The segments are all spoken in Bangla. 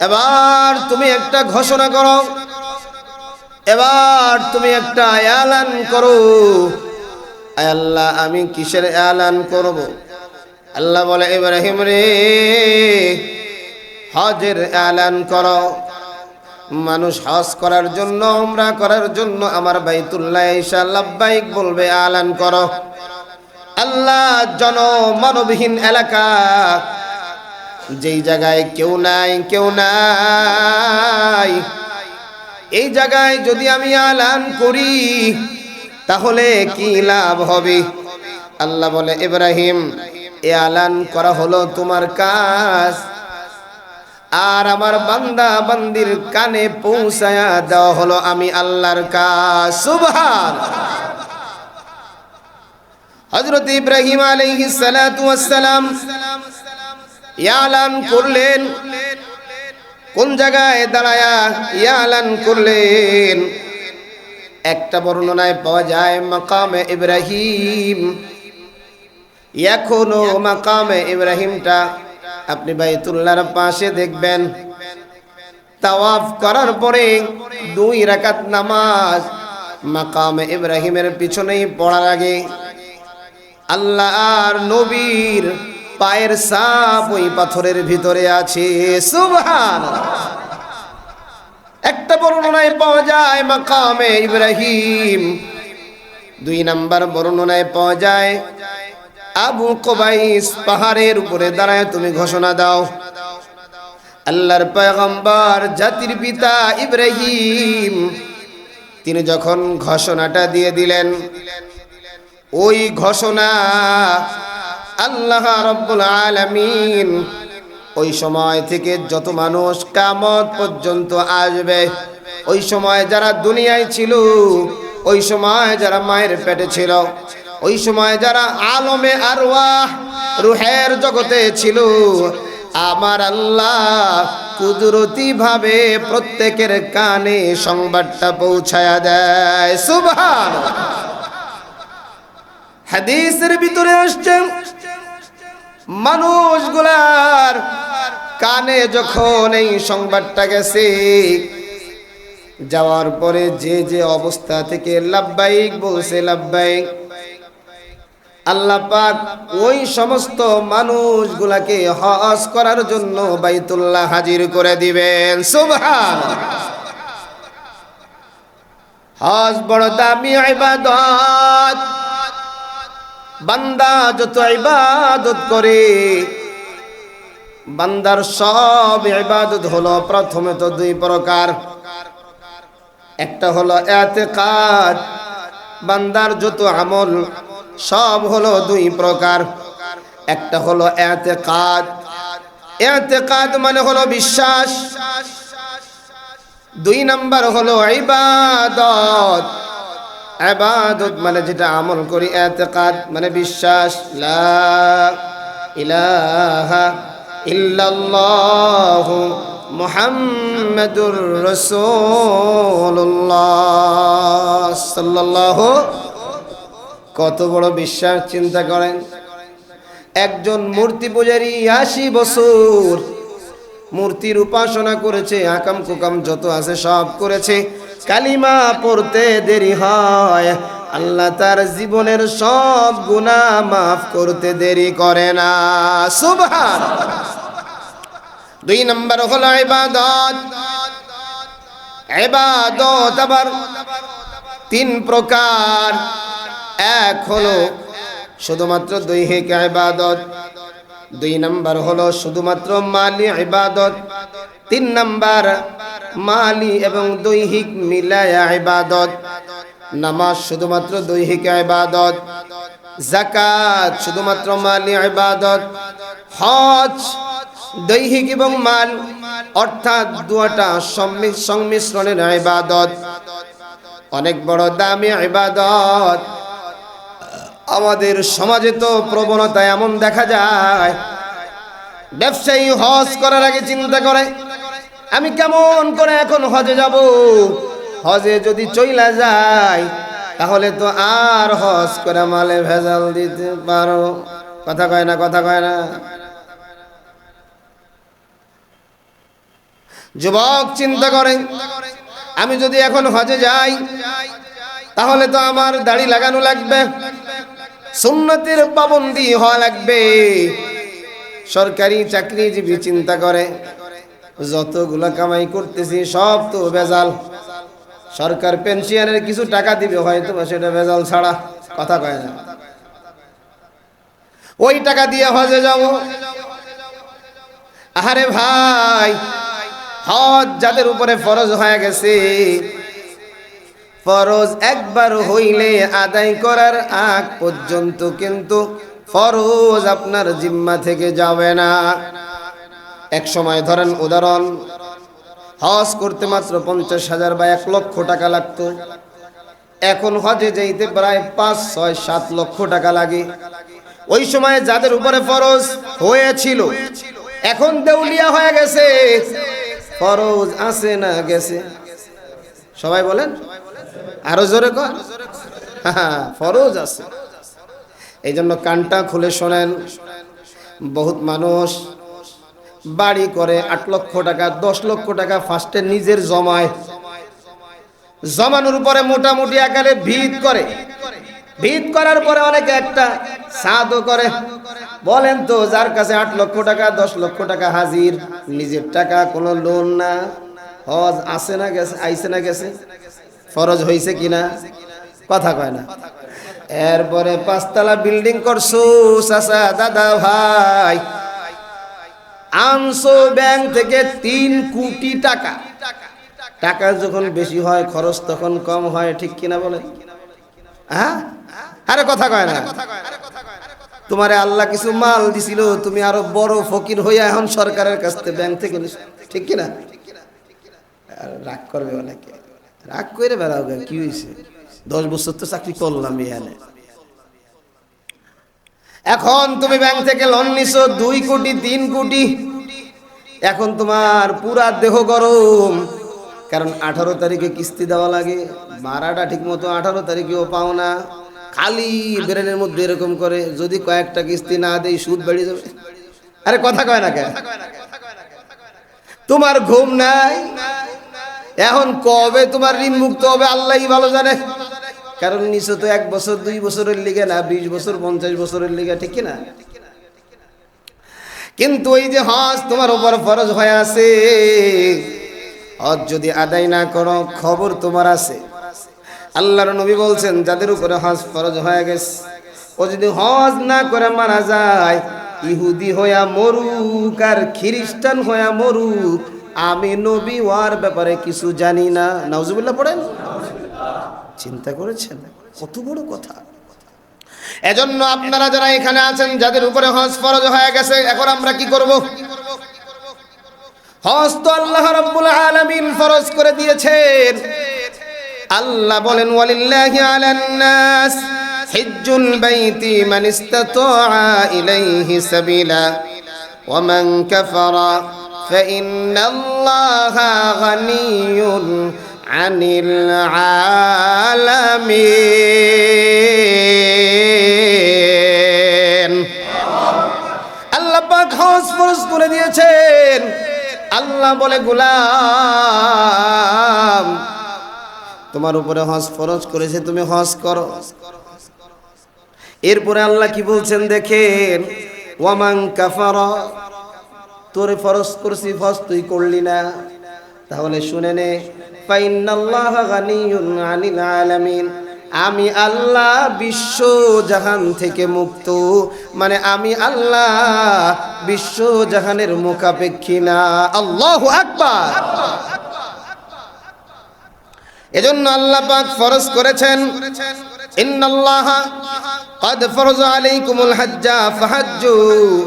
এবার তুমি একটা ঘোষণা করো। এবার তুমি একটা আয়ালান করো। আল্লাহ, আমি কিসের আয়ালান করব? আল্লাহ বলে, ইব্রাহিম রে, হজের আয়ালান করো। মানুষ হজ করার জন্য, উমরা করার জন্য আমার বাইতুল্লাহ ঈশা লাব্বাইক বলবে, এলান করো। আল্লাহ, জনমানবহীন এলাকা যেই জায়গায় কেউ নাই কেউ নাই। এই জায়গায় যদি আমি আলান করি, তাহলে কি লাভ হবে? আল্লাহ বলে, ইব্রাহিম, এ আলান করা হলো তোমার কাজ। আর আমার বান্দা বান্দির কানে পৌঁছায়া দেওয়া হলো আমি আল্লাহর কাজ। সুবহান হজরত ইব্রাহিম আলাইহিস সালাতু ওয়াস সালাম ইয়ালান করলেন। কোন জায়গায় দাঁড়ায়া ইয়ালান করলেন? একটা বর্ণনায় পাওয়া যায়, মাকামে ইব্রাহিম। এখনও মাকামে ইব্রাহিমটা আপনি বাইতুল্লাহর পাশে দেখবেন। তাওয়াফ করার পরে দুই রাকাত নামাজ মাকামে ইব্রাহিমের পিছনেই পড়ার আগে আল্লাহ আর নবীর পায়ের সাপ ওই পাথরের ভিতরে আছে। সুবহান একটা বর্ণনায় পাওয়া যায়, মাকামে ইব্রাহিম। দুই নাম্বার বর্ণনায় পাওয়া যায়, আবু কবাইস পাহাড়ের উপরে দাঁড়ায়, তুমি ঘোষণা দাও। আল্লাহর পয়গম্বর, জাতির পিতা ইব্রাহিম, তিনি যখন ঘোষণাটা দিয়ে দিলেন, ওই ঘোষণা আল্লাহ রব্বুল আলামিন। ওই সময় থেকে যত মানুষ কামত পর্যন্ত আসবে, ওই সময় যারা দুনিয়ায় ছিল, ওই সময় যারা মায়ের পেটে ছিল, ওই সময় যারা আলমে আরওয়াহ, রুহের জগতে ছিল, আমার আল্লাহ কুদরতি ভাবে প্রত্যেকের কানে সংবাদটা পৌঁছায়া দেয়। সুবহান হাদিসের ভিতরে আসছে মানুষগুলার কানে যখন এই সংবাদটা গেছে, যাওয়ার পরে যে যে অবস্থা থেকে লাভবাহিক বলছে, লাভবাহিক। আল্লাহ পাক ওই সমস্ত মানুষগুলাকে হজ করার জন্য বাইতুল্লাহ হাজির করে দিবেন। সুবহান হজ বড় দামি ইবাদত। বান্দা যত ইবাদত করে, বান্দার সব ইবাদত হলো প্রথমে তো দুই প্রকার। একটা হলো এতেকাদ, বান্দার যত আমল, সব হলো দুই প্রকার। একটা হলো এতেকাদ এতেকাদ মানে হলো বিশ্বাস। দুই নাম্বার হলো ইবাদত। আবাদত মানে যেটা আমল করি, এতেকাদ মানে বিশ্বাস। লা ইলাহা ইল্লাল্লাহু কত বড় বিশ্বাস, চিন্তা করেন। একজন মূর্তি পূজারী আশি বছর মূর্তির উপাসনা করেছে, আকাম কুকাম যত আছে সব করেছে। কালিমা পড়তে দেরি হয়। আল্লাহ তার জীবনের সব গুণা মাফ করতে দেরি করে না। সুবহান। দুই নম্বর হল ইবাদত। ইবাদত আবার তিন প্রকার। এক হলো শুধুমাত্র দৈহিক ইবাদত। দুই নাম্বার হলো শুধুমাত্র মালি ইবাদত, তিন নাম্বার মালি এবং দৈহিক মিলায়া ইবাদত। নামাজ শুধুমাত্র দৈহিক ইবাদত জাকাত শুধুমাত্র মালি ইবাদত, হজ দৈহিক এবং মাল, অর্থাৎ দুয়াটা সংমিশ্রণের ইবাদত। অনেক বড় দামি ইবাদত। আমাদের সমাজে তো প্রবণতা এমন দেখা যায়, ব্যবসায়ী হজ করার আগে চিন্তা করে, আমি কেমন করে এখন হজে যাব? হজে যদি চইলা যায়, তাহলে তো আর হজ করে মালে ভেজাল দিতে পারো। কথা কয় না, কথা কয় না। যুবক চিন্তা করে, আমি যদি এখন হজে যাই, তাহলে তো আমার দাড়ি লাগানো লাগবে। সুন্নতির পাবন্দি হওয়া লাগবে। সরকারি চাকরিজীবী চিন্তা করে। যতগুলো কামাই করতেছি, সব তো বেজাল সরকার পেনশনের কিছু টাকা দিবে, হয়তো সেটা বেজাল ছাড়া। কথা কয় না। ওই টাকা দিয়ে হজে যাব। আরে ভাই, হজ যাদের উপরে ফরজ হয়ে গেছে ফরজ একবার হইলে আদায় করার আগ পর্যন্ত কিন্তু ফরজ আপনার জিম্মা থেকে যাবে না। এক সময় ধরেন, উদাহরণ, হজ করতে মাত্র পঞ্চাশ হাজার বা এক লক্ষ টাকা লাগতো। এখন হজে যাইতে প্রায় পাঁচ, ছয়, সাত লক্ষ টাকা লাগে। ওই সময় যাদের উপরে ফরজ হয়েছিল, এখন দেউলিয়া হয়ে গেছে। ফরজ আছে না গেছে? সবাই বলেন? আরও জোরে কর? ফরজ আছে। এই জন্য কানটা খুলে শোনেন। বহুত মানুষ বাড়ি করে আট লক্ষ টাকা, দশ লক্ষ টাকা ফার্স্টে নিজের জমায়। জমানোর পরে মোটামুটি আকারে ভিত করে। ভিত করার পরে অনেকে একটা সাদও করে। বলেন তো, যার কাছে আট লক্ষ টাকা, দশ লক্ষ টাকা হাজির, নিজের টাকা কোনো লোন না? হজ আসে না গেছে আইসে না গেছে? ফরজ হয়েছে কিনা? কথা কয় না। এরপরে পাঁচতলা বিল্ডিং করছ, চাচা, দাদা, ভাই। আনছো ব্যাংক থেকে তিন কোটি টাকা। টাকা যখন বেশি হয়, খরচ তখন কম হয়, ঠিক কিনা বলে হ্যাঁ? আরে কথা কয় না। তোমারে আল্লাহ কিছু মাল দিছিল, তুমি আরও বড় ফকির হইয়া এখন সরকারের কাছ থেকে ব্যাংক থেকে ঠিক কিনা? আর রাগ করবে অনেকে। রাগ করে বেড়াও কি হয়েছে দশ বছর তো চাকরি করলাম এখানে। এখন তুমি ব্যাংক থেকে লোন নিছো, দুই কোটি, তিন কোটি। এখন তোমার পুরা দেহ গরম। কারণ আঠারো তারিখে কিস্তি দেওয়া লাগে। ভাড়াটা ঠিক মতো আঠারো তারিখেও পাও না। খালি ব্রেনের মধ্যে এরকম করে যদি কয়েকটা কিস্তি না দেই, সুদ বেড়ে যাবে। আরে কথা কয় না কেন? তোমার ঘুম নাই। এখন কবে তোমার ঋণ মুক্ত হবে, আল্লাহই ভালো জানে। কারণ নিচে তো এক বছর, দুই বছরের লিগে না, বিশ বছর, পঞ্চাশ বছরের লিগে, ঠিক না কিন্তু ওই যে হজ তোমার উপর ফরজ হয়ে আছে। হজ যদি আদায় না করো, খবর তোমার আছে। আল্লাহর নবী বলছেন, যাদের উপরে হজ ফরজ হয়ে গেছে, ও যদি হজ না করে মারা যায়, ইহুদি হইয়া মরুক আর খ্রিস্টান হইয়া মরুক আমি নবী ওয়ার ব্যাপারে কিছু জানি না। নাউজুবিল্লাহ পড়েন? চিন্তা করেছেন? কত বড় কথা। এজন্য আপনারা যারা এখানে আছেন, যাদের উপরে হজ ফরজ হয়ে গেছে, এখন আমরা কি করব? হজ তো আল্লাহ রাব্বুল আলামিন ফরজ করে দিয়েছেন। আল্লাহ বলেন, ওয়ালিল্লাহি আলান নাস, হিজ্জুল বাইতি মান ইসতাতাআ ইলাইহি সাবিলা, ওয়া মান কাফারা। فإن الله غني عن العالمين আল্লাহ পাক হজ ফরজ করে দিয়েছেন আল্লাহ বলে গোলাম তোমার উপরে হজ ফরজ করেছে তুমি হজ করো এরপরে আল্লাহ কি বলছেন দেখেন ওয়ামাং কাফারা তোরে ফরজ করছি ফরজ তুই করলি না তাহলে শুনে নে ফাইনাল্লাহ গানিয়ুন আনিল আলামিন আমি আল্লাহ বিশ্ব জাহান থেকে মুক্ত মানে আমি আল্লাহ বিশ্ব জাহানের মুখাপেক্ষী না আল্লাহ আকবার এজন্য আল্লাহ পাক ফরজ করেছেন ইন্নাল্লাহ قد فرض عليكم الحج فحجوا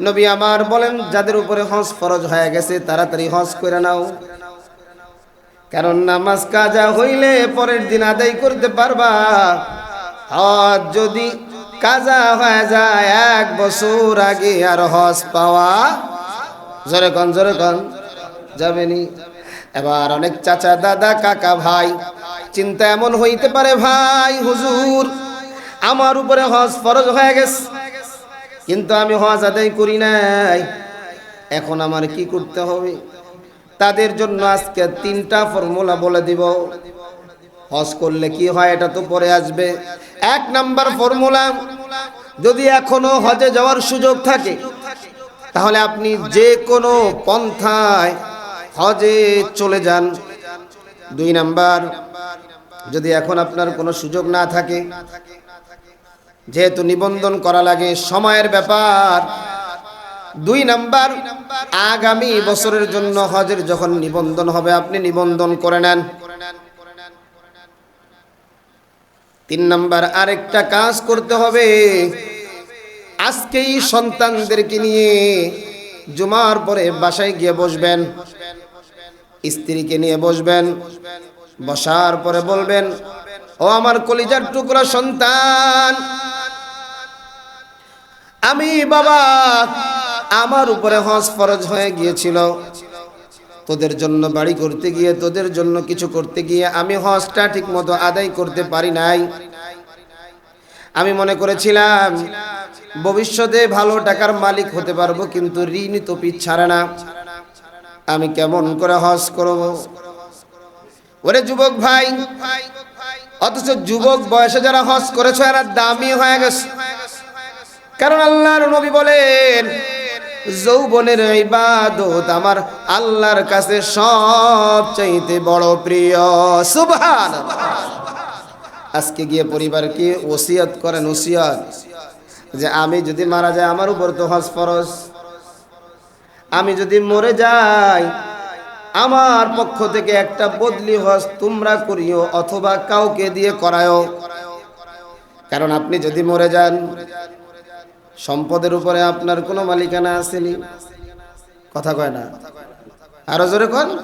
নবী আমার বলেন, যাদের উপরে হজ ফরজ হয়ে গেছে, তাড়াতাড়ি হজ করে নাও। কারণ নামাজ কাজা হইলে পরের দিন আদায় করতে পারবা। হজ যদি কাজা হয়ে যায়, এক বছর আগে আর হজ পাওয়া, জোরে কন জোরে কন, যাবেনি। এবার অনেক চাচা দাদা, কাকা ভাই, চিন্তা এমন হইতে পারে, ভাই, হুজুর, আমার উপরে হজ ফরজ হয়ে গেছে। কিন্তু আমি হজ আদায় করি নাই। এখন আমার কি করতে হবে? তাদের জন্য আজকে তিনটা ফর্মুলা বলে দিব। হজ করলে কি হয় এটা তো পরে আসবে। এক নাম্বার ফর্মুলা, যদি এখনও হজে যাওয়ার সুযোগ থাকে, তাহলে আপনি যে কোনো পন্থায় হজে চলে যান। দুই নাম্বার, যদি এখন আপনার কোনো সুযোগ না থাকে যেহেতু নিবন্ধন করা লাগে, সময়ের ব্যাপার। দুই নাম্বার, আগামী বছরের জন্য হজের যখন নিবন্ধন হবে, আপনি নিবন্ধন করে নেন। তিন নাম্বার, আরেকটা কাজ করতে হবে। আজকেই সন্তানদেরকে নিয়ে জুমার পরে বাসায় গিয়ে বসবেন। স্ত্রীকে নিয়ে বসবেন। বসার পরে বলবেন, ও আমার কলিজার টুকরা সন্তান আমি বাবা, আমার উপরে হজ ফরজ হয়ে গিয়েছিল। তোদের জন্য বাড়ি করতে গিয়ে, তোদের জন্য কিছু করতে গিয়ে আমি হজটা ঠিক মতো আদায় করতে পারি নাই। আমি মনে করেছিলাম, ভবিষ্যতে ভালো টাকার মালিক হতে পারব, কিন্তু ঋণ তো পিছাড়ে না। আমি কেমন করে হজ করব? ওরে যুবক ভাই, অথচ যুবক বয়সে যারা হজ করেছে, এরা দামি হয়ে গেছে। কারণ আল্লাহর নবী বলেন, যৌবনের ইবাদত আমার আল্লাহর কাছে সবচাইতে বড় প্রিয়। সুবহান আজকে গিয়ে পরিবারকে ওসিয়ত করেন, ওসিয়ত। যে আমি যদি মারা যাই, আমার উপর তো হজ ফরজ। আমি যদি মরে যাই, আমার পক্ষ থেকে একটা বদলি হজ তোমরা করিও অথবা কাউকে দিয়ে করায়ও। কারণ আপনি যদি মরে যান সম্পদের উপরে আপনার কোনো মালিকানা আসেনি? কথা কয় না। আরও জোরে কন।